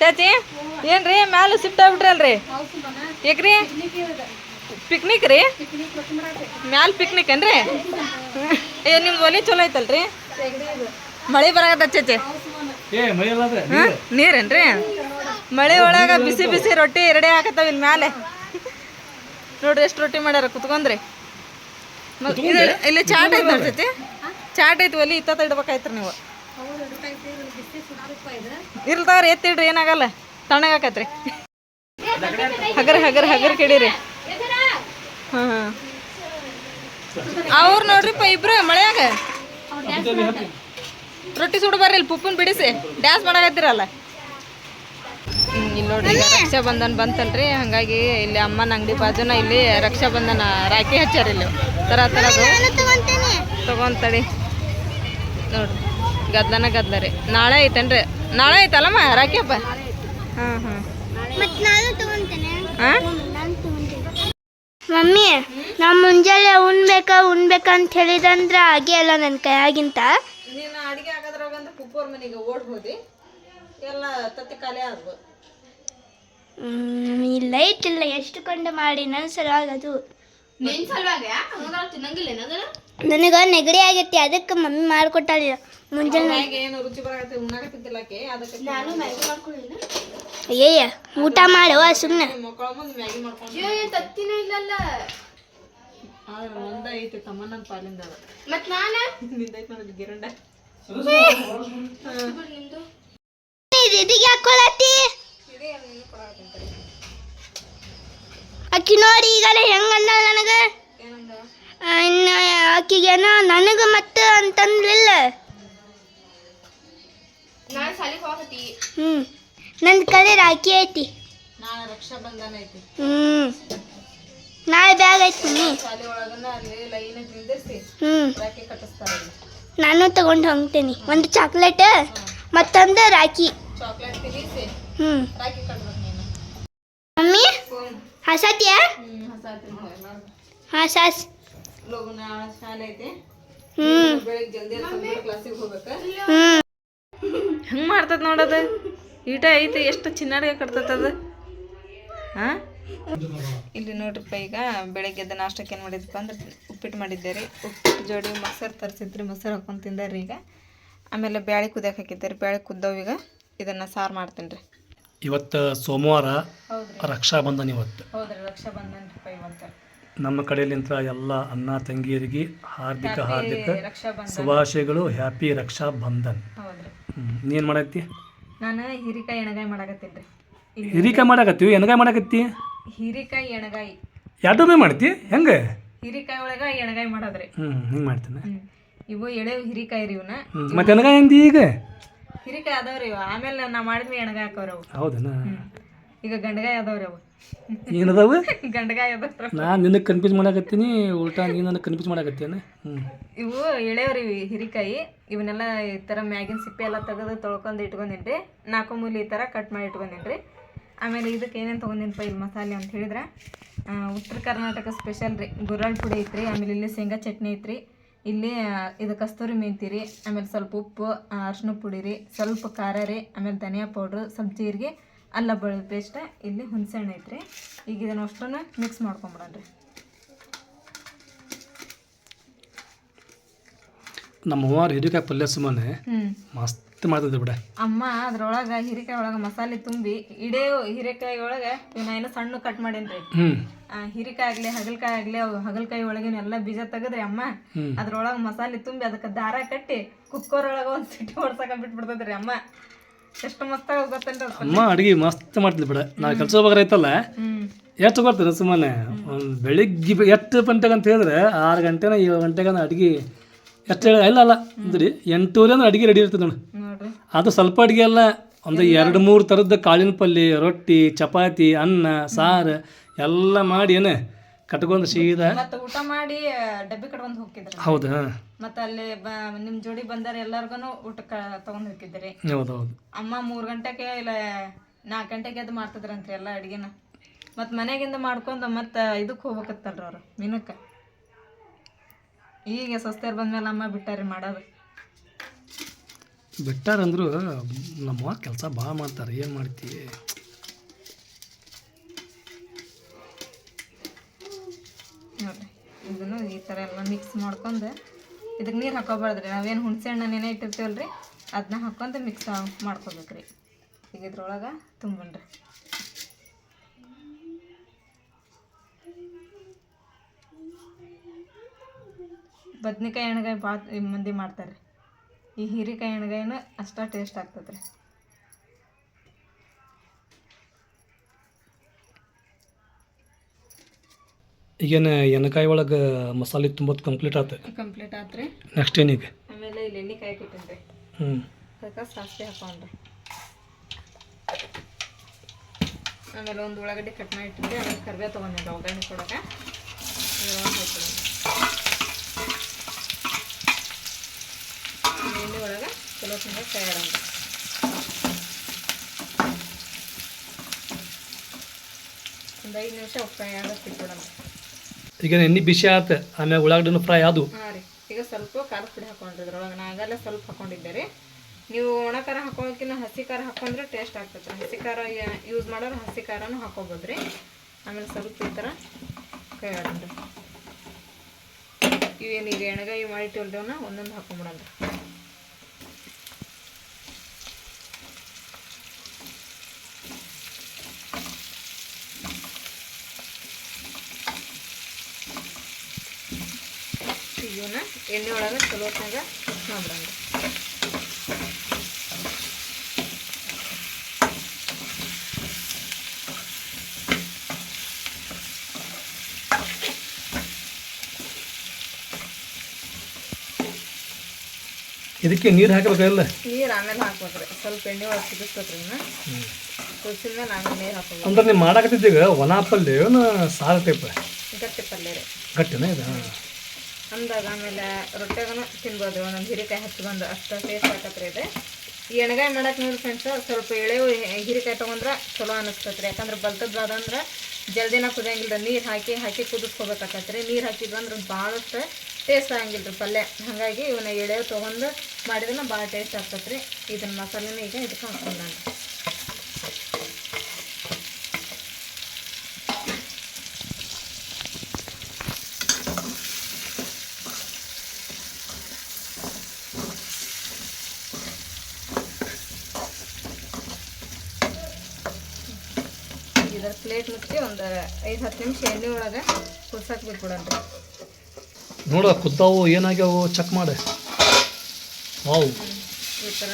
ಚಾಚಿ ಏನ್ರಿ ಮ್ಯಾಲ ಶಿಫ್ಟ್ ಆಗ್ಬಿಟ್ರಲ್ರಿ? ಏಕ್ರಿ? ಪಿಕ್ನಿಕ್ ರೀ? ಮ್ಯಾಲ ಪಿಕ್ನಿಕ್ ಏನ್ರಿ? ಏ ನಿಮ್ದು ಒಲಿ ಚಲೋ ಐತಲ್ರಿ? ಮಳೆ ಬರಾಕತ್ತ ಚಾಚಿ? ನೀರೇನ್ರಿ? ಮಳೆ ಒಳಗ ಬಿಸಿ ಬಿಸಿ ರೊಟ್ಟಿ ಎರಡೇ ಹಾಕತ್ತಾವ ಇಲ್ಲಿ ಮ್ಯಾಲೆ. ನೋಡ್ರಿ ಎಷ್ಟು ರೊಟ್ಟಿ ಮಾಡ್ಯಾರ ಕುತ್ಕೊಂಡ್ರಿ. ಇಲ್ಲಿ ಚಾಟ್ ಐತೆ ನೋಡ್ರಿ ಚಾಚಿ. ಚಾಟ್ ಐತಿ ಒಲಿ ಇತ್ತ ಇಡ್ಬೇಕಾಯ್ತ್ರಿ ನೀವು. ಇಲ್ದವ್ರ ಎತ್ತಿಡ್ರಿ, ಏನಾಗಲ್ಲ. ತಣ್ಣಗಾಕತ್ರಿ ಹಗರ್ ಹಗರ್ ಹಗರ್ ಕೆಡಿರಿ. ಹಾಂ ಹಾಂ ಅವ್ರು ನೋಡ್ರಿಪ್ಪ ಇಬ್ರು ಮಳೆಯಾಗ. ರೊಟ್ಟಿ ಸುಡು ಬರ್ರಿ ಇಲ್ಲಿ, ಪುಪ್ಪನ್ ಬಿಡಿಸಿ. ಡ್ಯಾನ್ಸ್ ಮಾಡಾಕತ್ತಿರಲ್ಲ. ಇಲ್ಲಿ ನೋಡ್ರಿ ರಕ್ಷಾ ಬಂಧನ್ ಬಂತಲ್ರಿ. ಹಂಗಾಗಿ ಇಲ್ಲಿ ಅಮ್ಮನ ಅಂಗಡಿ ಬಾಜುನ ಇಲ್ಲಿ ರಕ್ಷಾ ಬಂಧನ ರಾಖಿ ಹಚ್ಚಾರ ಇಲ್ಲಿ. ತರ ತರದು ತಗೊಂತಡಿ ನೋಡ್ರಿ. ಗದ್ಲನ ಗದ್ದಲ ರೀ ನಾಳೆ ಐತೇನ್ರಿ? ನಾಳೆ ಐತಲ್ಲಮ್ಮ? ರಾಖಿ ಹಬ್ಬ ಹಾಂ. ಹಾಂ ಮಮ್ಮಿ ನಾ ಮುಂಜಾನೆ ಉಣ್ಬೇಕ ಉಣ್ಬೇಕಂತ ಅಂತ ಹೇಳಿದಂದ್ರೆ ಹಾಗೆ ಅಲ್ಲ ನನ್ನ ಕೈಯಾಗಿಂತ. ನೀನು ಅಡಿಗೆ ಆಗೋದ್ರಾಗ ಅಂದ್ರೆ ಪುಪ್ಪೋರ್ ಮನೆಗೆ ಓಡ್ಬೋದಿ ಎಲ್ಲ ತತ್ತಿ ಖಾಲಿ ಆದ್ವು. ಇಲ್ಲ ಇಲ್ಲ ಎಷ್ಟು ಕಂಡು ಮಾಡಿ? ನನ್ನ ಸಲುವಾಗಿ ಅದು. ನನಗ ನೆಗಡಿ ಆಗೈತಿ ಅದಕ್ಕೆ ಮಮ್ಮಿ ಮಾಡ್ಕೊಟ್ಟಾಳ. ಮುಂಜಾನೆ ಏಯ ಏನು ರುಚಿ ಬರಾಕತ್ತಿ ಉಣ್ಣಾಕತ್ತಿದ್ದಿಲ್ಲಕ್ಕೆ ಅದಕ್ಕೆ ನಾನು ಅಯ್ಯಯ್ಯ ಊಟ ಮಾಡುವ ಸುಮ್ಮನೆ ಅಕ್ಕಿ ನೋಡಿ ಈಗಲೇ ಹೆಂಗ ನನಗೆ? ಇನ್ನ ಆಕಿಗೇನ ನನಗ ಮತ್ತ ಅಂತಂದ್ಲಿಲ್ಲ ಹ್ಮ್. ನನ್ನ ಕಡೆ ರಾಖಿ ಐತಿ. ನಾಳೆ ಹ್ಮ್. ನಾಳೆ ಬ್ಯಾಗ್ ಐತಿ ಮಮ್ಮಿ ಶಾಲೆ ಒಳಗನ ಅಲ್ಲಿ ಲೈನ್ ನಿಂದಿರ್ಸಿ ಹ್ಮ್. ರಾಖಿ ಕಟ್ಟಿಸ್ತಾರ ನಾನು ತಗೊಂಡು ಹೋಗ್ತೀನಿ. ಒಂದು ಚಾಕ್ಲೇಟ್ ಮತ್ತೊಂದು ರಾಖಿ. ಚಾಕ್ಲೇಟ್ ತಿನ್ನಿಸಿ. ಹ್ಮ್. ರಾಖಿ ಕಟ್ಬೇಕು ನೀನು. ಮಮ್ಮಿ? ಹಸತ್ಯಾ? ತಿನ್ನೋಲ್ಲ ಹಸಾಸ್ ಲಗು ನಾಳೆ ಶಾಲೆ ಐತಿ. ಬೆಳಿಗ್ಗೆ ಜಲ್ದಿ ಕ್ಲಾಸಿಗೆ ಹೋಗ್ಬೇಕ. ಹ್ಮ್. ಹೆಂಗ್ ಮಾಡ್ತದ ನೋಡದ ಈಟ ಐತಿ ಎಷ್ಟು ಚಿನ್ನಾಡಿಗೆ ಕಟ್ತದ ಹಾ? ಇಲ್ಲಿ ನೋಡ್ರಿಪ್ಪ ಈಗ ಬೆಳಗ್ಗೆ ಎದ್ದು ನಾಷ್ಟಕ್ಕೆ ಏನು ಮಾಡಿದ್ಪ ಅಂದ್ರೆ ಉಪ್ಪಿಟ್ಟು ಮಾಡಿದ್ದೆ ರೀ ಉಪ್ಪಿಟ್ಟು ಜೋಡಿ ಮೊಸರು ತರಿಸಿದ್ರಿ ಮೊಸರು ಹಾಕೊಂಡು ತಿಂದಾರ್ರಿ ಈಗ. ಆಮೇಲೆ ಬ್ಯಾಳೆ ಕುದಿಯಕ್ಕೆ ಹಾಕಿದ್ದೆ ರೀ ಬ್ಯಾಳೆ ಕುದ್ದವು ಈಗ. ಇದನ್ನು ಸಾರು ಮಾಡ್ತೀನಿ ರೀ ಇವತ್ತು ಸೋಮವಾರ ರಕ್ಷಾಬಂಧನ ರಕ್ಷಾ ಬಂಧನ ಇವತ್ತು. ಹೌದ್ರಿ ರಕ್ಷಾ ರೀ ಇವತ್ತು. ನಮ್ಮ ಕಡೆಯಲ್ಲಿಂತ ಎಲ್ಲ ಅಣ್ಣ ತಂಗಿಯರಿಗೆ ಹಾರ್ದಿಕ ಹಾರ್ದಿಕ ಶುಭಾಶಯಗಳು. ಹ್ಯಾಪಿ ರಕ್ಷಾ ಬಂಧನ್ ನೀನು ಹ್ಮ್. ನೀನ್ ಮಾಡತ್ತಿ ನಾನು ಹೀರಿಕಾಯಿ ಎಣಗಾಯಿ ಮಾಡಕತ್ತೀನಿ ರೀ. ಹೀರಿಕಾಯಿ ಹಿರಿಕಾಯಿ ಮಾಡಕತ್ತಿ ಎನಗಾಯಿ ಮಾಡಕತ್ತಿ? ಹೀರಿಕಾಯಿ ಎಣಗಾಯಿ. ಎರಡೂ ಮಾಡ್ತಿ? ಹೆಂಗೆ? ಹೀರಿಕಾಯಿ ಒಳಗೆ ಎಣಗಾಯಿ ಮಾಡೋದ್ರಿ. ಹ್ಞೂ ಹಿಂಗೆ ಮಾಡ್ತೇನೆ. ಇವು ಎಳೆ ಹಿರಿಕಾಯಿ ರೀ ಇವನ್ನ ಮತ್ತೆ ಎನಗಾಯಿ ಅಂದಿ ಈಗ? ಹಿರಿಕಾಯಿ ಅದಾವ್ರಿ ಇವು. ಆಮೇಲೆ ನಾ ಮಾಡಿದ್ವಿ ಎಣಗಾಯಿ ಹಾಕವ್ರಿ ಅವು. ಹೌದನ? ಈಗ ಗಂಡಗಾಯಿ ಅದಾವ್ರಿ ಅವು. ಏನದಾವು? ಗಂಡಗಾಯಿ ನಾನು ನಿನಗೆ ಕನ್ಫ್ಯೂಸ್ ಮಾಡಕತ್ತೀನಿ ಉಲ್ಟಾ ನೀನು ನನಗೆ ಕನ್ಫ್ಯೂಸ್ ಮಾಡಕತ್ತೇನೆ ಹ್ಞೂ ಇವು ಎಳೆಯವ್ರಿ ಹಿರಿಕಾಯಿ. ಇವನ್ನೆಲ್ಲ ಈ ಥರ ಮ್ಯಾಗಿನ ಸಿಪ್ಪೆ ಎಲ್ಲ ತೆಗೆದು ತೊಳ್ಕೊಂಡು ಇಟ್ಕೊಂಡಿನ್ರಿ. ನಾಲ್ಕು ಮೂಲಿ ಈ ಥರ ಕಟ್ ಮಾಡಿ ಇಟ್ಕೊಂಡಿನ್ರಿ. ಆಮೇಲೆ ಇದಕ್ಕೆ ಏನೇನು ತೊಗೊಂಡಿನಪ್ಪ ಇಲ್ಲಿ ಮಸಾಲೆ ಅಂತ ಹೇಳಿದ್ರೆ? ಉತ್ತರ ಕರ್ನಾಟಕ ಸ್ಪೆಷಲ್ ರೀ. ಗುರಾಳ್ ಪುಡಿ ಐತ್ರಿ ಆಮೇಲೆ ಇಲ್ಲಿ ಶೇಂಗಾ ಚಟ್ನಿ ಐತ್ರಿ. ಇಲ್ಲಿ ಇದು ಕಸ್ತೂರಿ ಮೆಂತಿ ರೀ ಆಮೇಲೆ ಸ್ವಲ್ಪ ಉಪ್ಪು ಅರ್ಶಿನ ಪುಡಿ ರೀ ಸ್ವಲ್ಪ ಖಾರ ರೀ ಆಮೇಲೆ ಧನಿಯಾ ಪೌಡ್ರು ಸ್ವಲ್ಪ ಜೀರಿಗೆ ಅಲ್ಲ ಬೆಳ್ಳುಳ್ಳಿ ಪೇಸ್ಟ ಇಲ್ಲಿ ಹುಣಸೆಹಣ್ಣು ಐತ್ರಿ. ಈಗ ಇದನ್ನು ಅಷ್ಟನ್ನು ಮಿಕ್ಸ್ ಮಾಡ್ಕೊಂಬಿಡೋಣ ರೀ ನಮ್ಮ ಅವ್ವ ಹಿರಿಕಾಯಿ ಪಲ್ಯ ಸುಮ್ಮನೆ ಮಸ್ತ್ ಮಾಡ್ತಿದ್ದೆ ಬಿಡ. ಅಮ್ಮ ಅದ್ರೊಳಗೆ ಹೀರೆಕಾಯಿ ಒಳಗೆ ಮಸಾಲೆ ತುಂಬಿ ಇಡೇ ಹೀರೆಕಾಯಿ ಒಳಗೆ ಇವನ್ನ ಏನೋ ಸಣ್ಣ ಕಟ್ ಮಾಡೇನ್ರಿ. ಹೀರೆಕಾಯಿ ಆಗ್ಲಿ ಹಗಲ್ಕಾಯಿ ಆಗ್ಲಿ ಅವು ಹಗಲ್ಕಾಯಿ ಒಳಗಿನ ಎಲ್ಲ ಬೀಜ ತೆಗದ್ರಿ ಅಮ್ಮ. ಅದ್ರೊಳಗೆ ಮಸಾಲೆ ತುಂಬಿ ಅದಕ್ಕೆ ದಾರ ಕಟ್ಟಿ ಕುಕ್ಕರ್ ಒಳಗೆ ಒಂದು ಸಿಟಿ ಹೊಡ್ಸಕ ಬಿಟ್ಬಿಡ್ತದ್ರಿ ಅಮ್ಮ. ಅಮ್ಮ ಅಡುಗೆ ಮಸ್ತ್ ಮಾಡ್ತಿದ್ದೆ ಬಿಡ. ನಾ ಕೆಲಸ ಹೋಗ್ರೈತಲ್ಲ ಐತಲ್ಲ ಎಷ್ಟು ಕೊಡ್ತೀನಿ ಸುಮ್ಮನೆ? ಒಂದು ಬೆಳಿಗ್ಗೆ ಎಷ್ಟು ಗಂಟೆಗೆ ಅಂತ ಹೇಳಿದ್ರೆ ಆರು ಗಂಟೆನ ಏಳು ಗಂಟೆಗೆ ಅಡುಗೆ ಎಷ್ಟು ಹೇಳಿ ಇಲ್ಲ ಅಲ್ಲ ಅಂದ್ರಿ. ಎಂಟೂವರೆ ಅಂದ್ರೆ ಅಡುಗೆ ರೆಡಿ ಇರ್ತದೆ ನೋಡಿ. ಅದು ಸ್ವಲ್ಪ ಅಡುಗೆ ಅಲ್ಲ ಒಂದು ಎರಡು ಮೂರು ಥರದ ಕಾಳಿನ ಪಲ್ಯ ರೊಟ್ಟಿ ಚಪಾತಿ ಅನ್ನ ಸಾರು ಎಲ್ಲ ಮಾಡಿ ಏನು. ಕಟ್ಕೊಂಡು ಸೀದ ಮತ್ತೆ ಊಟ ಮಾಡಿ ಡಬ್ಬಿ ಕಟ್ಕೊಂಡ್ ಹೋಗಿದ್ರಿ ಹೌದು ಹಾಂ. ಮತ್ತೆ ಅಲ್ಲಿ ಬ ನಿಮ್ ಜೋಡಿ ಬಂದಾರ ಎಲ್ಲಾರ್ಗು ಊಟ ತಗೊಂಡ್ ಹೋಗಿದ್ರಿ ಹೌದು ಹೌದು. ಅಮ್ಮ ಮೂರು ಗಂಟೆಗೆ ಇಲ್ಲ ನಾಲ್ಕು ಗಂಟೆಗೆ ಅದು ಮಾಡ್ತಿದ್ರಂತ್ರಿ ಎಲ್ಲ ಅಡಿಗೆನ. ಮತ್ತು ಮನೆಗಿಂದ ಮಾಡ್ಕೊಂಡು ಮತ್ತೆ ಇದಕ್ಕೆ ಹೋಗ್ಬೇಕತ್ತಲ್ರಿ ಅವ್ರು ಮೀನಕ್ಕ. ಈಗ ಸ್ವಸ್ಥರು ಬಂದ್ಮೇಲೆ ಅಮ್ಮ ಬಿಟ್ಟಾರಿ ಮಾಡೋದು. ಬಿಟ್ಟಾರಂದ್ರು ನಮ್ಮ ಕೆಲಸ ಭಾಳ ಮಾಡ್ತಾರೆ ಏನು ಮಾಡ್ತೀವಿ ನೋಡ್ರಿ ಇದನ್ನು ಈ ಥರ ಎಲ್ಲ ಮಿಕ್ಸ್ ಮಾಡ್ಕೊಂಡು ಇದಕ್ಕೆ ನೀರು ಹಾಕೋಬಾರ್ದ್ರಿ. ನಾವೇನು ಹುಣಸೆ ಹಣ್ಣು ನೆನೆ ರೀ ಅದನ್ನ ಹಾಕ್ಕೊಂಡು ಮಿಕ್ಸ್ ಮಾಡ್ಕೋಬೇಕ್ರಿ. ಈಗ ಇದ್ರೊಳಗೆ ತುಂಬ್ರಿ ಬದ್ನಿಕಾಯಿ ಎಣ್ಗಾಯಿ ಭಾಳ ಮಂದಿ ಮಾಡ್ತಾರೆ ಈ ಹೀರೆಕಾಯಿ ಎಣ್ಗಾಯಿನೂ ಅಷ್ಟ ಟೇಸ್ಟ್ ಆಗ್ತದೆ ರೀ ಈಗೇನು ಎಣ್ಣೆಕಾಯಿ ಒಳಗೆ ಮಸಾಲೆ ತುಂಬೋದು ಕಂಪ್ಲೀಟ್ ಆಯ್ತು ಕಂಪ್ಲೀಟ್ ಆತ್ರಿ ನೆಕ್ಸ್ಟ್ ಏನೀಗ ಆಮೇಲೆ ಇಲ್ಲಿ ಎಣ್ಣೆಕಾಯಿ ಇಟ್ಟಿನ್ರಿ ಹ್ಞೂ ಅದಕ್ಕೆ ಸಾಸಿವೆ ಹಾಕೊಂಡ್ರಿ ಆಮೇಲೆ ಒಂದು ಉಳ್ಳಾಗಡ್ಡಿ ಕಟ್ ಮಾಡಿ ಇಟ್ಟಿದ್ದೆ ಆಮೇಲೆ ಕರಿಬೇವು ತೊಗೊಂಡಿದ್ರಿ ಒಗ್ಗರಣೆ ಕೊಡೋಕೆ. ಎಣ್ಣೆ ಒಳಗೆ ಚಲೋ ತುಂಬ ತಯಾರಂತ ಒಂದು ಐದು ನಿಮಿಷ ಫ್ರೈ ಆಗಕ್ಕೆ ಇಟ್ಬಿಡೋಣ. ಈಗ ಎಣ್ಣೆ ಬಿಸಿ ಆಯ್ತು ಆಮೇಲೆ ಉಳ್ಳಾಗಡ್ಡಿನೂ ಫ್ರೈ ಅದು ಈಗ ಸ್ವಲ್ಪ ಖಾರದ ಪುಡಿ ಹಾಕೊಂಡ್ರಿ ಇದ್ರೊಳಗೆ. ನಾವೆಲ್ಲ ಸ್ವಲ್ಪ ಹಾಕೊಂಡಿದ್ದೆ ರೀ. ನೀವು ಒಣ ಖಾರ ಹಾಕೋಕ್ಕಿಂತ ಹಸಿ ಖಾರ ಹಾಕೊಂಡ್ರೆ ಟೇಸ್ಟ್ ಆಗ್ತದೆ ಹಸಿ ಖಾರ ಯೂಸ್ ಮಾಡೋರು ಹಸಿ ಖಾರನೂ ಹಾಕೋಬೋದು ರೀ. ಆಮೇಲೆ ಸ್ವಲ್ಪ ಈ ಥರ ಕೈ ಆಡೋಣ್ರಿ ಇವೇನು ಈಗ ಎಣ್ಗಾಯಿ ಮಾಡಿಟ್ಟಿಲ್ದೇವನ್ನ ಒಂದೊಂದು ಹಾಕೊಂಬಿಡೋಣ ಇವನ್ನ ಎಣ್ಣೆ ಒಳಗೆ ಚಲೋ ಹೊತ್ನಾಗ ಮಾಡ್ಬಿಡೋಣ. ಇದಕ್ಕೆ ನೀರು ಹಾಕಬೇಕಲ್ಲ ನೀರು ಆಮೇಲೆ ಹಾಕ್ಬೇಕ್ರಿ. ಸ್ವಲ್ಪ ಎಣ್ಣೆ ಒಳಗೆ ಕುದಿಸ್ಬೇಕ್ರಿ ಇವನ್ನ ಕುದಿಸಿದ ಮೇಲೆ ಆಮೇಲೆ ನೀರು ಹಾಕೋಬೇಕು. ಅಂದ್ರೆ ನೀವು ಮಾಡಾಕತ್ತಿದ್ದೀಗ ಒಣ ಪಲ್ಯ ಸಾರು ಟೈಪ್ ಗಟ್ಟಿ ಪಲ್ಯ ರೀ. ಗಟ್ಟಿನ ಇದು? ಅಂದಾಗ ಆಮೇಲೆ ರೊಟ್ಟೆಗೂ ತಿನ್ಬೋದು, ಒಂದೊಂದು ಹೀರೆಕಾಯಿ ಬಂದು ಅಷ್ಟು ಟೇಸ್ಟ್ ಆಗತ್ರಿ ಇದು ಈ ಎಣ್ಗಾಯಿ ಮಾಡಕ್ಕೆ ನೋಡಿ ಫ್ರೆಂಡ್ಸ್ ಸ್ವಲ್ಪ ಎಳೆವು ಹೀರೆಕಾಯಿ ತೊಗೊಂಡ್ರೆ ಚಲೋ ಅನಿಸ್ತೈತೆ ರೀ ಯಾಕಂದ್ರೆ ಬಲ್ತದ್ದು ಅದಂದ್ರೆ ಜಲ್ದಿನ ಕುದಿಯಂಗಿಲ್ಲ ನೀರು ಹಾಕಿ ಹಾಕಿ ಕುದಿಸ್ಕೋಬೇಕಾಗತ್ತೆ ರೀ ನೀರು ಹಾಕಿದ್ವಂದ್ರೆ ಭಾಳಷ್ಟು ಟೇಸ್ಟ್ ಆಗಂಗಿಲ್ಲ ರೀ ಪಲ್ಯ. ಹಾಗಾಗಿ ಇವನ್ನ ಎಳೆವು ತೊಗೊಂಡು ಮಾಡಿದ್ರೆ ಭಾಳ ಟೇಸ್ಟ್ ಆಗ್ತತ್ರಿ. ಇದನ್ನ ಮಸಾಲೆನ ಈಗ ಇದಕ್ಕೆ ಹಾಕ್ಕೊಂಡಾನ. ಮುಚ್ಚಿ ಒಂದು ಐದು ಹತ್ತು ನಿಮಿಷ ಎಣ್ಣೆ ಒಳಗೆ ಕುದ್ಸಕ್ಕೆ ಬಿಟ್ಬಿಡೋಣ ನೋಡ ಕುದ್ದಾವು ಏನಾಗ್ಯಾವು? ಚೆಕ್ ಮಾಡಿ. ವಾವ್. ಈ ಥರ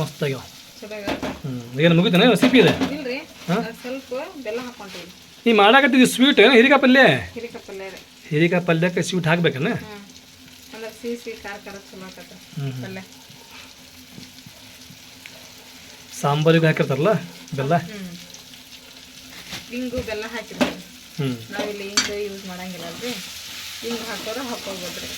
ಮಸ್ತ್ ಆಗ್ಯಾವ. ಚಲೋ ಹ್ಞೂ ಏನು ಮುಗಿತಾನೆ? ರೆಸಿಪಿ ಇದೆ? ಇಲ್ರಿ ಹಾ? ಸ್ವಲ್ಪ ಬೆಲ್ಲ ಹಾಕೊಂತೀವಿ. ನೀ ಮಾಡಾಕತ್ತಿದ್ವಿ ಸ್ವೀಟ್ ಏನು ಹಿರಿಕಾಯಿ ಪಲ್ಯ? ಹಿರಿಕಾಯಿ ಪಲ್ಯ ರೀ. ಹಿರಿಕಾಯಿ ಪಲ್ಯಕ್ಕೆ ಸ್ವೀಟ್ ಹಾಕ್ಬೇಕನ? ಹ್ಞೂ ಅಂದ್ರೆ ಸಿಹಿ ಸಿಹಿ ಖಾರ ಖಾರ ಚಲೋ ಆಗತ್ತೆ ಹ್ಞೂ ಪಲ್ಯ. ಸಾಂಬಾರಿಗೆ ಹಾಕಿರ್ತಾರಲ್ಲ ಬೆಲ್ಲ? ಹಿಂಗು ಬೆಲ್ಲ ಹಾಕಿರ್ತೀವಿ ನಾವಿಲ್ಲಿ ಇಂಗು ಯೂಸ್ ಮಾಡಂಗಿಲ್ಲ ಅಲ್ರಿ? ಹಿಂಗೆ ಹಾಕೋರು ಹಾಕೋಬೋದ್ರಿ.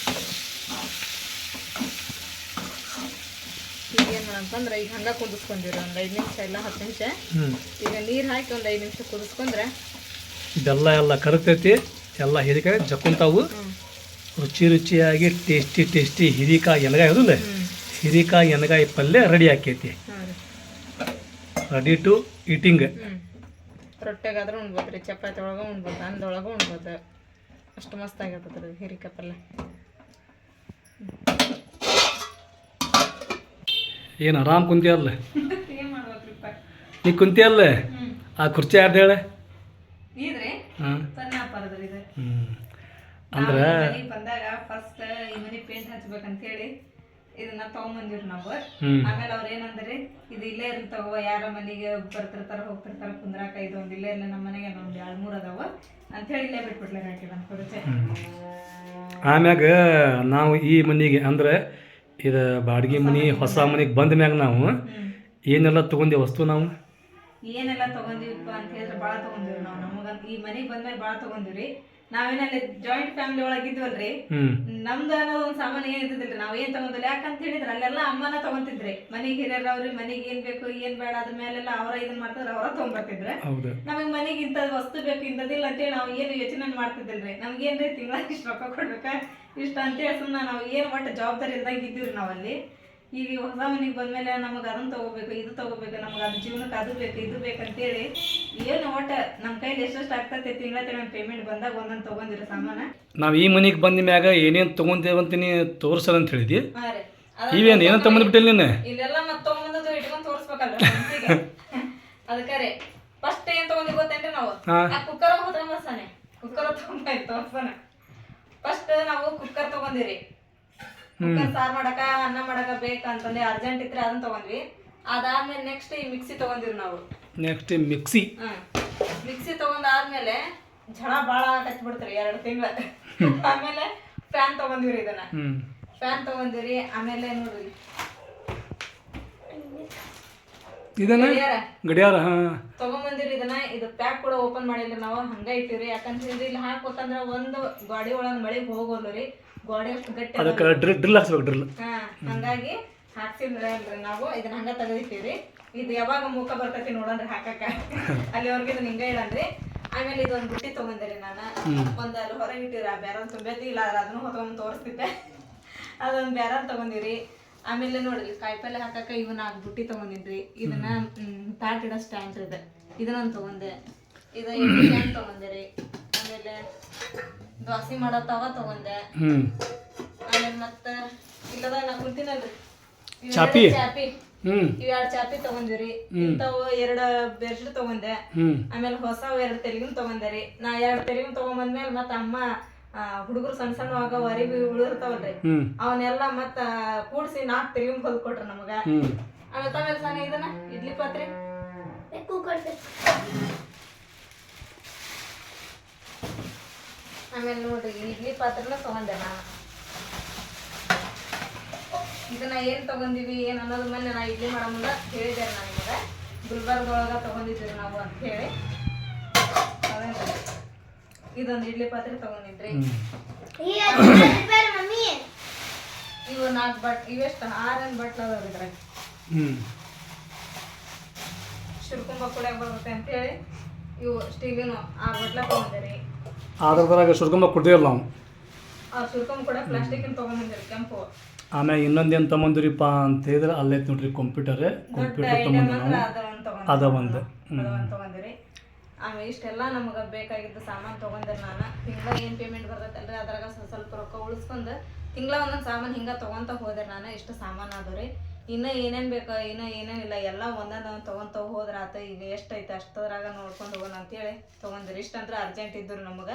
ಈಗ ಏನು ಮಾಡಂತಂದ್ರೆ ಈಗ ಹಂಗೆ ಕುದಿಸ್ಕೊಂಡಿವ್ರಿ ಒಂದು ಐದು ನಿಮಿಷ ಇಲ್ಲ ಹತ್ತು ನಿಮಿಷ. ಈಗ ನೀರು ಹಾಕಿ ಒಂದು ಐದು ನಿಮಿಷ ಕುದಿಸ್ಕೊಂಡ್ರೆ ಇದೆಲ್ಲ ಎಲ್ಲ ಕರಗ್ತೈತಿ ಎಲ್ಲ ಹಿರಿಕಾಯಿ ಜಕ್ಕೊಂತಾವು. ರುಚಿ ರುಚಿಯಾಗಿ ಟೇಸ್ಟಿ ಟೇಸ್ಟಿ ಹಿರಿಕಾಯಿ ಎನಗಾಯಿ ಹ್ಞೂ ಹಿರಿಕಾಯಿ ಎನಗಾಯಿ ಪಲ್ಯ ರೆಡಿ ಆಕೈತಿ. ರೆಡಿ ಟು ಈಟಿಂಗ್ ರೊಟ್ಟೆಗಾದ್ರೂ ಉಣ್ಬೋದು ರೀ ಚಪಾತಿ ಒಳಗೆ ಉಣ್ಬೋದು ಅನ್ನದೊಳಗೆ ಉಣ್ಬೋದು. ಅಷ್ಟು ಮಸ್ತ್ ಆಗಿರ್ತದೆ ರೀ ಹೀರಿಕಾಯಿ ಪಲ್ಯ ಏನು ಆರಾಮ್ ಕುಂತಿಯಲ್ಲ ನೀ ಕುಂತಿಯಲ್ಲ ಆ ಕುರ್ಚಿ ಯಾರ್ದು ಹೇಳ? ಅಂದ್ರೆ ಬಂದಾಗ ಫಸ್ಟ್ ಈ ಮನೆ ಪೇಂಟ್ ಹಚ್ಬೇಕಂತ ಹೇಳಿ ಇದನ್ನ ತಗೊಂಬಂದಿವ್ರಿ ನಾವು. ಆಮೇಲೆ ಅವ್ರ ಏನಂದ್ರಿ ಇದು ಇಲ್ಲೇ ಇರ್ಲಿ ತಗೋ ಯಾರ ಮನೆಗೆ ಬರ್ತಿರ್ತಾರ ಹೋಗ್ತಿರ್ತಾರ ಕುಂದ್ರಾಕ ಇದು ಒಂದ್ ಇಲ್ಲೇ ಇರ್ಲಿ ನಮ್ಮ ಮನೆಗೆ ಒಂದ್ ಎರಡ್ ಮೂರ್ ಅದಾವ ಅಂತ ಹೇಳಿ ಇಲ್ಲೇ ಬಿಟ್ಬಿಟ್ಲೆ ಹಾಕಿದ ಆಮ್ಯಾಗ ನಾವು ಈ ಮನೆಗೆ ಅಂದ್ರೆ ಇದು ಬಾಡಿಗೆ ಮನೆ ಹೊಸ ಮನೆಗೆ ಬಂದ ಮ್ಯಾಗ ನಾವು ಏನೆಲ್ಲ ತಗೊಂಡಿ ವಸ್ತು ನಾವು? ಏನೆಲ್ಲ ತಗೊಂಡಿವಪ್ಪ ಅಂತ ಹೇಳಿದ್ರೆ ಭಾಳ ತಗೊಂಡಿವ್ರಿ ನಾವು. ನಮಗ ಈ ಮನೆಗೆ ಬಂದ್ಮೇಲೆ ಭಾಳ ತಗೊಂಡಿವ್ರಿ. ನಾವೇನಲ್ಲಿ ಜಾಯಿಂಟ್ ಫ್ಯಾಮಿಲಿ ಒಳಗೆ ಇದ್ವಲ್ರಿ? ನಮ್ದು ಅನ್ನೋದು ಒಂದು ಸಾಮಾನು ಏನ್ ಇದ್ದಿದ್ದಿಲ್ಲ ನಾವ್ ಏನ್ ತಗೊಂಡಿಲ್ಲ ಯಾಕಂತ ಹೇಳಿದ್ರ ಅಲ್ಲೆಲ್ಲ ಅಮ್ಮನ ತಗೊಂತಿದ್ರಿ. ಮನೆಗೆ ಹಿರಿಯರ್ ಅವ್ರಿ ಮನೆಗೆ ಏನ್ ಬೇಕು ಏನ್ ಬೇಡ ಅದ್ರ ಮೇಲೆಲ್ಲ ಅವರ ಇದನ್ ಮಾಡ್ತಿದ್ರ ಅವರ ತಗೊಂಡ್ಬರ್ತಿದ್ರ ನಮಗ್ ಮನೆಗೆ ಇಂಥದ್ ವಸ್ತು ಬೇಕು ಇಂಥದಿಲ್ಲ ಅಂತೇಳಿ ನಾವ್ ಏನು ಯೋಚನೆ ಮಾಡ್ತಿದ್ದಿಲ್ರಿ. ನಮ್ಗೇನ್ರಿ ತಿಂಗಳ ಇಷ್ಟ ರೊಕ್ಕ ಕೊಡ್ಬೇಕಾ ಇಷ್ಟ ಅಂತೇಳಿ ಸುಮ್ಮನೆ ನಾವ್ ಏನ್ ಒಟ್ಟು ಜವಾಬ್ದಾರಿ ಇದ್ದೀವಿ ಇದ್ದೀವ್ರಿ ನಾವಲ್ಲಿ ಈಗ ಈ ಹೊಸ ಮನೆಗೆ ಬಂದ್ಮೇಲೆ ನಮಗೆ ಅದನ್ನ ತಗೋಬೇಕು ಇದು ತಗೋಬೇಕು ನಮಗೆ ಅದು ಜೀವನಕ್ಕೆ ಅದು ಬೇಕು ಇದು ಬೇಕಂತೇಳಿ ಏನು ಒಟ್ಟ ನಮ್ಮ ಕೈಲಿ ಎಷ್ಟೆಷ್ಟು ಆಗ್ತೈತೆ ತಿಂಗಳ ತಿಂಗಳ ಪೇಮೆಂಟ್ ಬಂದಾಗ ಒಂದೊಂದು ತಗೊಂಡಿರೋ ಸಾಮಾನ? ನಾವು ಈ ಮನೆಗೆ ಬಂದ ಮ್ಯಾಗ ಏನೇನು ನೀ ತೋರ್ಸಲ್ಲ ಅಂತ ಹೇಳಿದಿ. ಇವೇನು ಏನೋ ತೊಗೊಂಡ್ಬಿಟ್ಟಿಲ್ಲ ನೀನು? ಇಲ್ಲೆಲ್ಲ ಮತ್ತೆ ತಗೊಂಬಂದದ್ದು ಇಟ್ಕೊಂಡು ತೋರಿಸ್ಬೇಕಲ್ಲ ಅದಕ್ಕೆ ಫಸ್ಟ್ ಏನು ತಗೊಂಡಿ ಗೊತ್ತೇನ್ರಿ ನಾವು. ಆ ಕುಕ್ಕರ್ ತಗೊಂಬರ್ಸಾನೆ. ಕುಕ್ಕರ್ ತಗೊಂಬ ತೋರ್ಸೋಣ ಫಸ್ಟ್ ನಾವು ಕುಕ್ಕರ್ ತಗೊಂಡಿರಿ. ಕುಕ್ಕರ್ ಸಾರ್ ಮಾಡಕ ಅನ್ನ ಮಾಡಕ ಬೇಕಂತಂದ್ರೆ ಅರ್ಜೆಂಟ್ ಇದ್ರೆ ಅದನ್ನ ತಗೊಂಡ್ವಿ. ಅದಾದ್ಮೇಲೆ ನೆಕ್ಸ್ಟ್ ಈ ಮಿಕ್ಸಿ ತಗೊಂಡಿವಿ ನಾವು ನೆಕ್ಸ್ಟ್ ಮಿಕ್ಸಿ ಮಿಕ್ಸಿ ತಗೊಂಡಾದ್ಮೇಲೆ ಝಳ ಬಾಳ ಬಿಡ್ತೀರಿ ಎರಡು ತಿಂಗಳ. ಆಮೇಲೆ ಫ್ಯಾನ್ ತಗೊಂಡಿವ್ರಿ ಇದನ್ನ. ಫ್ಯಾನ್ ತಗೊಂಡಿರಿ ಆಮೇಲೆ ನೋಡ್ರಿ. ಇದನ್ನ? ಗಡಿಯಾರ. ತಗೊಂಬಂದಿರಿ ಇದನ್ನ. ಇದು ಪ್ಯಾಕ್ ಕೂಡ ಓಪನ್ ಮಾಡಿಲ್ಲ ನಾವು ಹಂಗ ಇಟ್ಟಿವ್ರಿ. ಯಾಕಂತಂದ್ರೆ ಇಲ್ಲಿ ಹಾಕೋತಂದ್ರ ಒಂದು ಗಾಡಿ ಒಳಗ ಮಳಿಗ್ ಹೋಗೋಲ್ಲ ರೀ ಗಾಡಿ ಗಟ್ಟಿ ಅದ. ಅದಕ್ಕೆ ಡ್ರಿಲ್ ಡ್ರಿಲ್ ಹಾಕ್ಸ್ಬೇಕು ಡ್ರಿಲ್. ಹಾ ಹಂಗಾಗಿ ಹಾಕ್ಸಿದ್ರೆ ನಾವು ಇದನ್ನ ಹಂಗ ತೆಗೆದಿಟ್ಟಿವ್ರಿ ಇದು ಯಾವಾಗ ಮುಖ ಬರ್ತೈತಿ ನೋಡಂದ್ರೆ ಹಾಕಕ್ಕ. ಅಲ್ಲಿವರೆಗೆ ಇದನ್ನ ಹಿಂಗ ಇಡಂದ್ರಿ ಆಮೇಲೆ ಇದೊಂದು ಬುಟ್ಟಿ ತಗೊಂಡಿರಿ ನಾನು. ಒಂದು ಅಲ್ಲಿ ಹೊರಗೆ ಇಟ್ಟಿರ ಆ ಬ್ಯಾರಲ್ ತುಂಬೈತಿ ಇಲ್ಲ ಅದನ್ನು ಹೊತ್ಕೊಂಡ್ ತೋರಿಸ್ತಿದ್ದೆ. ಅದೊಂದು ಬೇರೆ ತಗೊಂಡಿರಿ. ಆಮೇಲೆ ನೋಡ್ರಿ ಕಾಯಿಪಲ್ಲೆ ಹಾಕಕ್ಕ ಇವ್ ನಾಲ್ಕು ಬುಟ್ಟಿ ತಗೊಂಡಿನ್ರಿ. ಇದನ್ನ ತಾಟ್ ಇಡೋ ಸ್ಟ್ಯಾಂಡ್ ಇದೆ. ಇದನ್ನೊಂದು ತಗೊಂಡೆ. ಇದು ಎಣ್ಣೆ ತಗೊಂಡಿರಿ. ಆಮೇಲೆ ದೋಸೆ ಮಾಡೋ ತವ ತಗೊಂಡೆ. ಹ್ಞೂ ಆಮೇಲೆ ಮತ್ತ ಇಲ್ಲದ ನಾ ಕುಂತಿನಲ್ರಿ. ಚಾಪಿ? ಚಾಪಿ. ಹ್ಮ್. ಇವ್ ಎರಡ್ ಚಾಪಿ ತಗೊಂಡಿರಿ ಇಂಥವು ಎರಡು ಬೆರ್ಶಿಟ್ ತಗೊಂಡೆ. ಆಮೇಲೆ ಹೊಸ ಎರಡ್ ತೆಲಿಗಿನ ತಗೊಂಡರಿ ನಾ ಎರಡು ತೆಲಿಗಿನ ತಗೊಂಬಂದ್ಮೇಲೆ ಮತ್ತ ಅಮ್ಮ ಹುಡುಗರು ಸಣ್ಣ ಸಣ್ಣ ಆಗ ವರಿಬಿ ಉಳಿರ್ತಾವಲ್ರಿ ಹ್ಞೂ ಅವನ್ನೆಲ್ಲ ಮತ್ತ ಕೂಡ್ಸಿ ನಾಲ್ಕು ತೆಲಿಗಿನ ಹೊಲ್ ಕೊಟ್ರ ನಮಗ. ಆಮೇಲೆ ತಾವೇಲೆ ಸಣ್ಣ ಇದನ್ನ ಇಡ್ಲಿ ಪಾತ್ರೆ? ಆಮೇಲೆ ನೋಡ್ರಿ ಇಡ್ಲಿ ಪಾತ್ರೆನ ತಗೊಂಡೆ ನಾನು. ಇದನ್ನ ಏನು ತಗೊಂಡಿವಿ ಏನು ಅನ್ನೋದು ಮೇಲೆ ನಾ ಇಡ್ಲಿ ಮಾಡೋ ಮುಂದೆ ಹೇಳಿದೆ ನಾನು ನಿಮಗೆ. ಗುಲ್ಬರ್ಗದೊಳಗ ತಗೊಂಡಿದ್ದೀವಿ ನಾವು ಅಂತ ಹೇಳಿ. ಇದೊಂದು ಇಡ್ಲಿ ಪಾತ್ರೆ ತಗೊಂಡಿದ್ರಿ. ಮಮ್ಮಿ. ಇವು ನಾಲ್ಕು ಬಟ್ ಇವೆಷ್ಟು? ಆರೇನು ಬಟ್ಲ ಅದಾವ ಇದ್ರಾಗ. ಹ್ಞೂ ಶಿರ್ಕುಂಬ ಬರುತ್ತೆ ಬರುತ್ತೆ ಅಂತೇಳಿ ಇವು ಸ್ಟೀಲಿನ ಆರು ಬಟ್ಲ ತಗೊಂಡಿರಿ. ಅದ್ರದ್ರಾಗ ಸುರ್ಕೊಂಬ ಕೊಟ್ಟಿರಲ್ಲ ನಾವು ಆ ಶಿರ್ಕುಂಬ ಕೂಡ ಪ್ಲಾಸ್ಟಿಕ್ಕಿನ ತಗೊಂಡಿರಿ ಕೆಂಪು. ಆಮ್ಯಾಗ ಇನ್ನೊಂದೇನು ತೊಗೊಂಡಿರಿಪ್ಪ ಅಂತ ಹೇಳಿದ್ರೆ ಅಲ್ಲೇ ನೋಡ್ರಿ ಕಂಪ್ಯೂಟರ್ ಕಂಪ್ಯೂಟರ್ ತೊಗೊಂಡು ನಾವು ಅದ ಒಂದು ಆಮೇಲೆ ಇಷ್ಟೆಲ್ಲ ನಮಗೆ ಬೇಕಾಗಿದ್ದ ಸಾಮಾನು ತೊಗೊಂಡೆ ನಾನು. ತಿಂಗಳ ಏನು ಪೇಮೆಂಟ್ ಬರ್ತೈತಲ್ರಿ? ಅದ್ರಾಗ ಸ್ವಲ್ಪ ಸ್ವಲ್ಪ ರೊಕ್ಕ ಉಳಿಸ್ಕೊಂಡು ತಿಂಗಳ ಒಂದೊಂದು ಸಾಮಾನು ಹಿಂಗೆ ತೊಗೊಂತ ಹೋದೆ ನಾನು. ಇಷ್ಟು ಸಾಮಾನು ಅದು ರೀ ಇನ್ನೂ ಏನೇನು ಬೇಕೋ ಇನ್ನೂ ಏನೇನಿಲ್ಲ ಎಲ್ಲ ಒಂದೊಂದು ತಗೊಂತ ಹೋದ್ರ ಆತ ಈಗ ಎಷ್ಟೈತೆ ಅಷ್ಟದ್ರಾಗ ನೋಡ್ಕೊಂಡು ಹೋಗೋಣ ಅಂತೇಳಿ ತೊಗೊಂಡಿರಿ. ಇಷ್ಟಂದ್ರೆ ಅರ್ಜೆಂಟ್ ಇದ್ರು ನಮಗ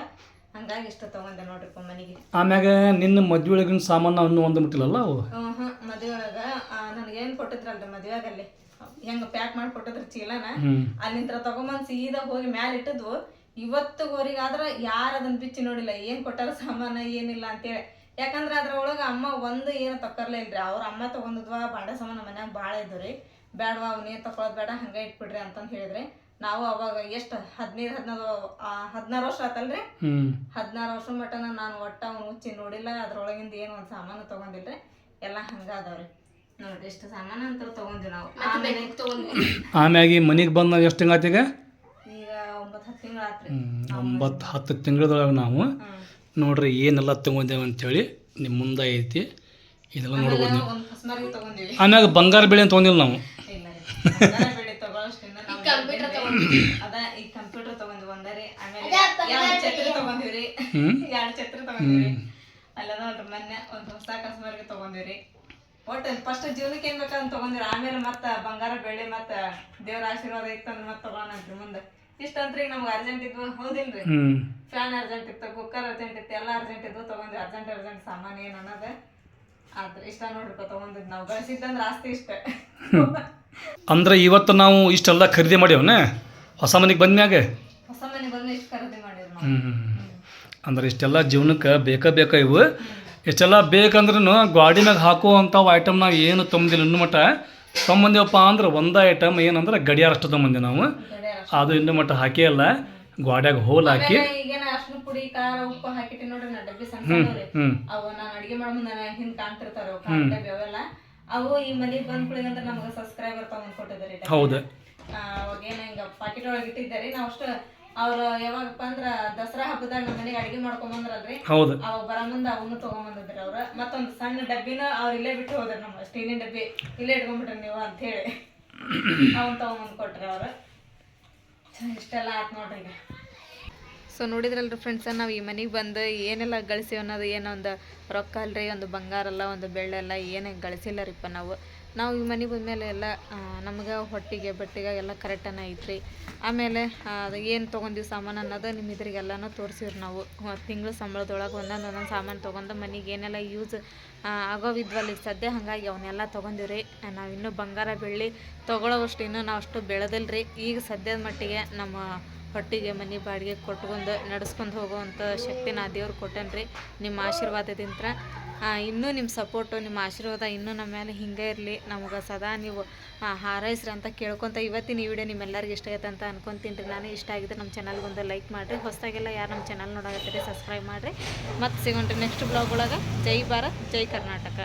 ಹಂಗಾಗಿ ಇಷ್ಟ ತೊಗೊಂಡೆ ನೋಡ್ರಿಪ್ಪ ಮನೆಗೆ. ಆಮ್ಯಾಗ ನಿನ್ನ ಮದ್ವೆ ಒಳಗಿನ ಸಾಮಾನು ಒಂದ್ ಒಂದು ಮುಟ್ಟಿಲ್ಲಲ್ಲ ಅವು? ಹ್ಞೂ ಏನ್ ಒಳಗೆ ನನಗೇನು ಕೊಟ್ಟಿದ್ರಲ್ರಿ ಮದ್ವೆಗಲ್ಲಿ ಹೆಂಗ ಪ್ಯಾಕ್ ಮಾಡಿ ಕೊಟ್ಟಿದ್ರು ಚೀಲನ ಅಲ್ಲಿಂದ ಅಲ್ಲಿಂತ್ರ ತಗೊಂಬಂದ್ ಸೀದಾ ಹೋಗಿ ಮ್ಯಾಲ ಇಟ್ಟದ್ವು. ಇವತ್ತು ಗೋರಿಗಾದ್ರ ಯಾರು ಅದನ್ನ ಬಿಚ್ಚಿ ನೋಡಿಲ್ಲ ಏನ್ ಕೊಟ್ಟಾರ ಸಾಮಾನ ಏನಿಲ್ಲ ಅಂತೇಳಿ. ಯಾಕಂದ್ರ ಅದ್ರೊಳಗೆ ಅಮ್ಮ ಒಂದು ಏನು ತಕ್ಕರ್ಲೇ ಇಲ್ರಿ ಅವ್ರ ಅಮ್ಮ ತಗೊಂಡಿದ್ವಾ ಬಾಂಡೆ ಸಾಮಾನು ಮನ್ಯಾಗ ಭಾಳ ಇದ್ರಿ ರೀ. ಬೇಡವಾ ಅವನೇನು ತಗೊಳೋದು ಬೇಡ ಹಂಗೆ ಇಟ್ಬಿಡ್ರಿ ಅಂತಂದು ಹೇಳಿದ್ರೆ. ನಾವು ಅವಾಗ ಎಷ್ಟು ಹದಿನೈದು ಹದಿನೈದು ಹದಿನಾರು ವರ್ಷ ಆತಲ್ರಿ? ಹದಿನಾರು ವರ್ಷ ಮಟನ ನಾನು ಒಟ್ಟ ಅವ್ನು ಉಚ್ಚಿ ನೋಡಿಲ್ಲ ಅದ್ರೊಳಗಿಂದ ಏನು ಒಂದು ಸಾಮಾನು ತಗೊಂಡಿಲ್ರಿ. ಎಲ್ಲ ಹಂಗ ಅದಾವ್ರಿ. ನೋಡ್ರಿ ಎಷ್ಟು ಸಾಮಾನು ಅಂತ ತಗೊಂಡ್ವಿ ನಾವು. ಆಮೇಲೆ ಆಮ್ಯಾಗ ಮನೆಗೆ ಬಂದಾಗ ಎಷ್ಟು ತಿಂಗಾತೀಗ ಈಗ ಒಂಬತ್ತು ಹತ್ತು ತಿಂಗಳು ಆತ್ರಿ. ಒಂಬತ್ತು ಹತ್ತು ತಿಂಗಳದೊಳಗೆ ನಾವು. ನೋಡ್ರಿ ಏನೆಲ್ಲ ತೊಗೊಂಡೇವೆ ಅಂತೇಳಿ ನಿಮ್ಮ ಮುಂದೆ ಐತಿ. ಇದೆಲ್ಲ ನೋಡ್ಬೋದು ನೀವು. ಆಮ್ಯಾಗ ಬಂಗಾರ ಬೆಳೆ ಅಂತ ತಗೊಂಡಿಲ್ಲ ನಾವು. ಒಟ್ಟು ಫಸ್ಟ್ ಜೀವನಕ್ಕೆ ಏನ್ ಬೇಕಂತ ತಗೊಂಡಿರಿ. ಆಮೇಲೆ ಮತ್ತ ಬಂಗಾರ ಬೆಳ್ಳಿ ಮತ್ತ ದೇವ್ರ ಆಶೀರ್ವಾದ ಇತ್ತಂದ್ರೆ ಮತ್ತೆ ಮುಂದೆ. ಇಷ್ಟಂತ್ರಿ ನಮ್ಗೆ ಅರ್ಜೆಂಟ್ ಇದ್ವು. ಹೌದಿಲ್ರಿ? ಫ್ಯಾನ್ ಅರ್ಜೆಂಟ್ ಇತ್ತು ಕುಕ್ಕರ್ ಅರ್ಜೆಂಟ್ ಇತ್ತು ಎಲ್ಲ ಅರ್ಜೆಂಟ್ ಇದ್ವು. ತಗೊಂಡ್ವಿ. ಅರ್ಜೆಂಟ್ ಅರ್ಜೆಂಟ್ ಸಾಮಾನು ಏನು ಅನ್ನೋದು. ಆದ್ರೆ ಇಷ್ಟ ನೋಡ್ರಿಪ್ಪ ತಗೊಂಡಿದ್ ನಾವು. ಗಳಿಸಿದ್ದಂದ್ರೆ ಆಸ್ತಿ ಇಷ್ಟ. ಅಂದ್ರೆ ಇವತ್ತು ನಾವು ಇಷ್ಟೆಲ್ಲ ಖರೀದಿ ಮಾಡ್ಯವನ? ಹೊಸ ಮನೆಗೆ ಬಂದ್ಮ್ಯಾಗ? ಹೊಸ ಮನೆ ಬಂದು ಇಷ್ಟು ಖರೀದಿ ಮಾಡಿದ್ರು ನಾವು. ಅಂದ್ರೆ ಇಷ್ಟೆಲ್ಲ ಜೀವನಕ್ಕೆ ಬೇಕಾ ಬೇಕಾ ಇವು. ಇಷ್ಟೆಲ್ಲ ಬೇಕಂದ್ರೂ ಗಾಡಿನಾಗ ಹಾಕುವಂಥವು ಐಟಮ್ ನಾವು ಏನು ತೊಂಬಂದಿಲ್ಲ ಇನ್ನು ಮಟ್ಟ ತೊಗೊಂಬಂದೇವಪ್ಪ ಅಂದ್ರೆ ಒಂದೇ ಐಟಮ್ ಏನಂದ್ರೆ ಗಡಿಯಾರ ಅಷ್ಟು ತೊಗೊಂಬಂದೆ ನಾವು. ಅದು ಇನ್ನೂ ಮಟ್ಟ ಹಾಕೇ ಅಲ್ಲ ಗ್ವಾಡ್ಯಾಗ ಹೋಲ್ ಹಾಕಿ. ಈಗೇನ ಅರ್ಶಿನ ಪುಡಿ ಖಾರ ಉಪ್ಪು ಹಾಕಿಟ್ಟಿ ನೋಡ್ರಿ ನಾ ಡಬ್ಬಿ ಸಣ್ಣ ಸಣ್ಣವ್ರಿ ಹ್ಞೂ ಅವು ನಾನು ಅಡಿಗೆ ಮಾಡೋ ಮುಂದೆ ಹಿಂದ್ ಕಾಣ್ತಿರ್ತಾರ ಅವು ಡಬ್ಬಿ ಅವೆಲ್ಲ. ಅವು ಈ ಮನೆಗೆ ಬಂದ ಕುಳಿಗಂದ್ರೆ ನಮ್ಗೆ ಸಬ್ಸ್ಕ್ರೈಬರ್ ತಗೊಂಡ್ ಕೊಟ್ಟಿದ್ದಾರೆ ಹೌದು. ಅವಾಗೇನ ಹಿಂಗ ಪಾಕೆಟ್ ಒಳಗೆ ಇಟ್ಟಿದ್ದಾರೆ. ನಾವು ಅಷ್ಟು ಅವ್ರು ಯಾವಾಗಪ್ಪ ಅಂದ್ರ ದಸರಾ ಹಬ್ಬದಾಗ ನಮ್ಮ ಮನೆಗೆ ಅಡಿಗೆ ಮಾಡ್ಕೊಂಡ್ ಬಂದ್ರಲ್ರಿ. ಹೌದು. ಅವಾಗ ಬರ ಮುಂದೆ ಅವನು ತಗೊಂಬಂದಿದ್ರಿ ಅವ್ರ. ಮತ್ತೊಂದ್ ಸಣ್ಣ ಡಬ್ಬಿನ ಅವ್ರು ಇಲ್ಲೇ ಬಿಟ್ಟು ಹೋದ್ರಿ ನಮ್ಮ ಸ್ಟೀಲಿನ ಡಬ್ಬಿ ಇಲ್ಲೇ ಇಟ್ಕೊಂಡ್ಬಿಟ್ರಿ ನೀವು ಅಂತ ಹೇಳಿ. ಅವನ್ ತಗೊಂಬಂದು ಕೊಟ್ರಿ ಅವ್ರು. ಇಷ್ಟೆಲ್ಲ ಆತ್ ನೋಡ್ರಿ ಈಗ. ಸೊ ನೋಡಿದ್ರಲ್ರಿ ಫ್ರೆಂಡ್ಸ ನಾವು ಈ ಮನೆಗೆ ಬಂದು ಏನೆಲ್ಲ ಗಳಿಸಿವಿ ಅನ್ನೋದು, ಏನೋ ಒಂದು ರೊಕ್ಕ ಅಲ್ರಿ, ಒಂದು ಬಂಗಾರ ಒಂದು ಬೆಳ್ಳೆಲ್ಲ ಏನೇ ಗಳಿಸಿಲ್ಲ ರೀಪ್ಪ ನಾವು. ನಾವು ಈ ಮನೆಗೆ ಬಂದಮೇಲೆ ಎಲ್ಲ ನಮ್ಗೆ ಹೊಟ್ಟಿಗೆ, ಬಟ್ಟೆಗೆ ಎಲ್ಲ ಕರೆಕ್ಟನ್ನ ಐತ್ರಿ. ಆಮೇಲೆ ಅದು ಏನು ತೊಗೊಂಡಿವಿ ಸಾಮಾನು ಅನ್ನೋದು ನಿಮ್ಮ ಇದ್ರಿಗೆಲ್ಲನೂ ತೋರಿಸಿವ್ರಿ ನಾವು. ತಿಂಗಳು ಸಂಬಳದೊಳಗೆ ಒಂದೊಂದು ಒಂದೊಂದು ಸಾಮಾನು ತೊಗೊಂಡು ಮನೆಗೆ ಏನೆಲ್ಲ ಯೂಸ್ ಆಗೋವಿದ್ವಲ್ಲ ಈಗ ಸದ್ಯ ಹಾಗಾಗಿ ಅವನ್ನೆಲ್ಲ ತೊಗೊಂಡಿವ್ರಿ. ನಾವು ಇನ್ನೂ ಬಂಗಾರ ಬೆಳ್ಳಿ ತೊಗೊಳ್ಳೋವಷ್ಟು ಇನ್ನೂ ನಾವು ಅಷ್ಟು ಬೆಳೆದಿಲ್ರಿ. ಈಗ ಸದ್ಯದ ಮಟ್ಟಿಗೆ ನಮ್ಮ ಹೊಟ್ಟಿಗೆ, ಮನೆ ಬಾಡಿಗೆ ಕೊಟ್ಕೊಂಡು ನಡೆಸ್ಕೊಂಡು ಹೋಗುವಂಥ ಶಕ್ತಿ ನಾ ದೇವ್ರು ಕೊಟ್ಟೇನ್ರಿ. ನಿಮ್ಮ ಆಶೀರ್ವಾದದಿಂದ ಇನ್ನೂ ನಿಮ್ಮ ಸಪೋರ್ಟು ನಿಮ್ಮ ಆಶೀರ್ವಾದ ಇನ್ನೂ ನಮ್ಮ ಮೇಲೆ ಹಿಂಗೆ ಇರಲಿ. ನಮ್ಗೆ ಸದಾ ನೀವು ಹಾರೈಸ್ರಿ ಅಂತ ಕೇಳ್ಕೊತ ಇವತ್ತಿನ ಈ ವಿಡಿಯೋ ನಿಮ್ಮೆಲ್ಲರಿಗೂ ಇಷ್ಟ ಆಯ್ತು ಅಂತ ಅನ್ಕೊತೀನಿ ರೀ. ನಾನು ಇಷ್ಟ ಆಗಿದೆ ನಮ್ಮ ಚಾನಲ್ಗೆ ಒಂದು ಲೈಕ್ ಮಾಡಿರಿ. ಹೊಸದಾಗೆಲ್ಲ ಯಾರು ನಮ್ಮ ಚಾನಲ್ ನೋಡಕತ್ತೀರಿ ಸಬ್ಸ್ಕ್ರೈಬ್ ಮಾಡಿರಿ. ಮತ್ತು ಸಿಗೋಣ್ರಿ ನೆಕ್ಸ್ಟ್ ಬ್ಲಾಗ್ ಒಳಗೆ. ಜೈ ಭಾರತ್, ಜೈ ಕರ್ನಾಟಕ.